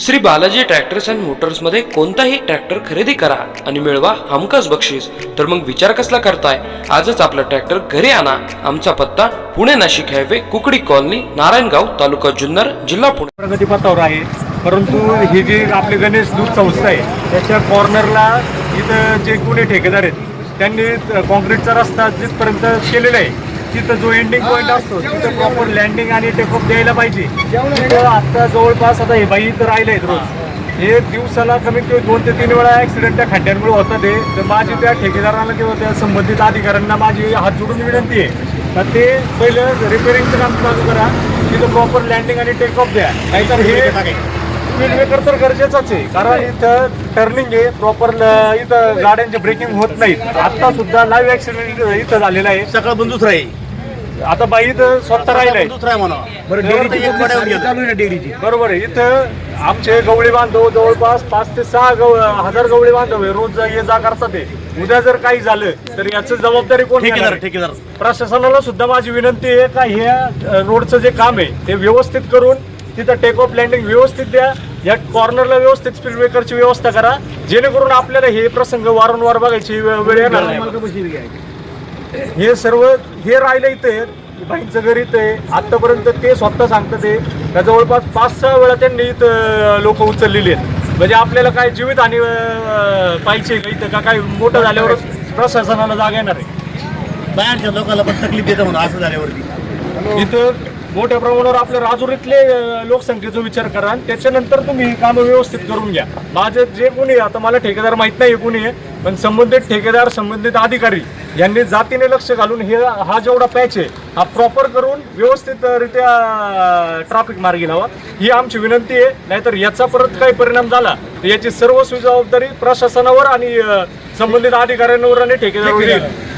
Shri Balaji tractors and मोटर्समध्ये कोणताही tractor खरेदी करा आणि मिळवा हमखास बक्षीस. तर मग विचार कसला करताय? आजच आपला ट्रॅक्टर घरी आणा. आमचा पत्ता पुणे नाशिक हायवे कुकडी कॉलनी नारायणगाव तालुका जुन्नर जिल्हा पुणे. प्रगतीपथावर आहे. परंतु ही जी आपली गणेश दूध संस्था आहे त्याच्या कॉर्नरला इथं जे कोणी ठेकेदार आहेत त्यांनी कॉन्क्रीटचा रस्ता जिथपर्यंत केलेला आहे तिथं जो एंडिंग पॉईंट असतो तिथं प्रॉपर लँडिंग आणि टेकअप द्यायला पाहिजे. तिथं आता जवळपास आता हे बाई इथं राहिले आहेत रोज. हे. दिवसाला कमीत कमी दोन ते तीन वेळा ॲक्सिडेंट त्या खड्ड्यांमुळे होतं ते तर माझी त्या ठेकेदारांना किंवा त्या संबंधित अधिकाऱ्यांना माझी हात जोडून विनंती आहे. तर ते पहिलं रिपेअरिंगचं काम चालू करा. तिथं प्रॉपर लँडिंग आणि टेकअप द्या. नाहीतर हे स्पीड ब्रेकर तर गरजेचंच आहे. कारण इथं टर्निंग आहे प्रॉपर इथं गाड्यांचे ब्रेकिंग होत नाहीत आता सुद्धा लाईव्ह ऍक्सिडेंट इथं झालेला आहे. सकाळ दुसरा आहे आता बाई इथं स्वतः राहिलाय. दुसरा आहे म्हणा. बरं, डेअरीची डेअरीची एक गाडी चालू गेली. आहे ना डेअरीची? बरोबर आहे. इथं आमचे गवळी बांधव जवळपास पाच ते सहा गव हजार गवळी बांधव आहे. रोज ये जा करतात ते उद्या जर काही झालं तर याची जबाबदारी कोण घेणार ठेकेदार आहे? ठेकेदार. प्रशासनाला सुद्धा माझी विनंती आहे का अ, रोडचं जे काम आहे ते व्यवस्थित करून तिथं टेक ऑफ लँडिंग व्यवस्थित द्या. या कॉर्नरला व्यवस्थित स्पीड ब्रेकरची व्यवस्था करा. जेणेकरून आपल्याला हे प्रसंग वारंवार बघायची वेळ येणार नाही. हे सर्व हे राहिलं इथे. बाईंचं घर इथं. आहे आतापर्यंत ते स्वतः सांगतात ते का जवळपास पाच सहा वेळा त्यांनी इथं लोक उचललेली आहेत. म्हणजे आपल्याला काय जीवित आणि पाहिजे का इथं? का काय मोठं झाल्यावरच प्रशासनाला जागा येणार आहे. बाहेरच्या लोकांना पण तकलीफ देतं म्हणून असं झाल्यावरती. इथं मोठ्या प्रमाणावर आपल्या राजुरीतले लोकसंख्येचा विचार करा आणि त्याच्यानंतर तुम्ही ही कामं व्यवस्थित करून घ्या. माझे जे कोणी आहे, आता मला ठेकेदार माहीत नाही कोणी आहे पण संबंधित ठेकेदार संबंधित अधिकारी यांनी जातीने लक्ष घालून हे हा जेवढा पॅच आहे हा प्रॉपर करून व्यवस्थितरित्या ट्रॅफिक मार्गी लावा. ही आमची विनंती आहे नाहीतर याचा परत काही परिणाम झाला तर याची सर्व जबाबदारी प्रशासनावर आणि संबंधित अधिकाऱ्यांवर आणि ठेकेदारावर